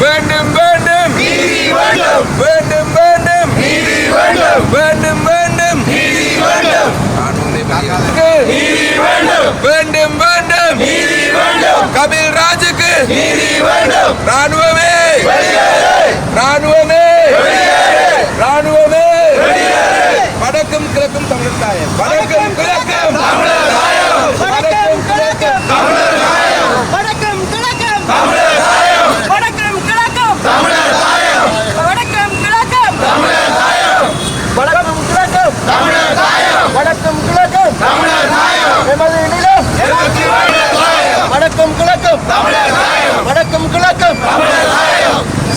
வேண்டும் வேண்டும் வேண்டும் வேண்டும் வேண்டும் வேண்டும் வேண்டும் வேண்டும் கபில் ராஜுக்கு ராணுவமே ராணுவமே ராணுவமே வடக்கும் கிழக்கும் தமிழ்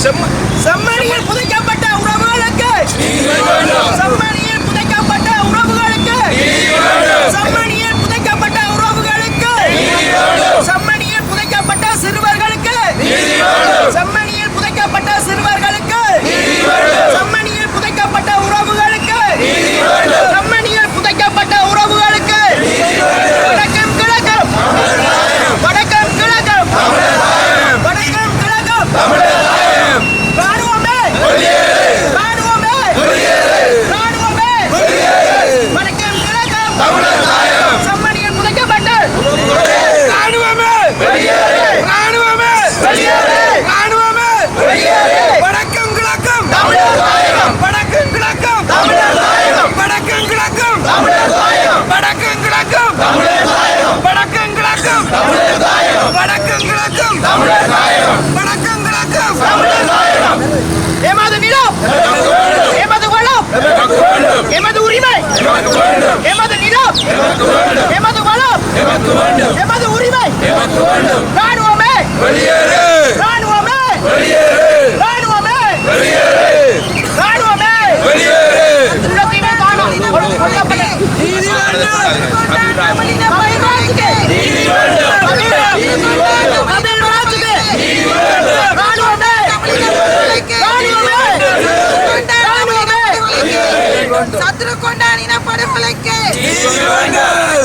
செம்ம செம்மணியில் புதைக்கப்பட்ட உறவுகளுக்கு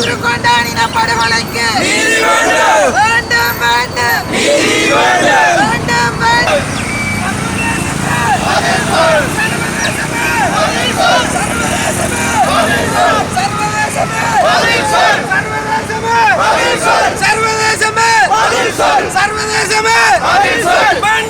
கொண்டாடின படுகொலைக்கு வேண்டும் வேண்டும்.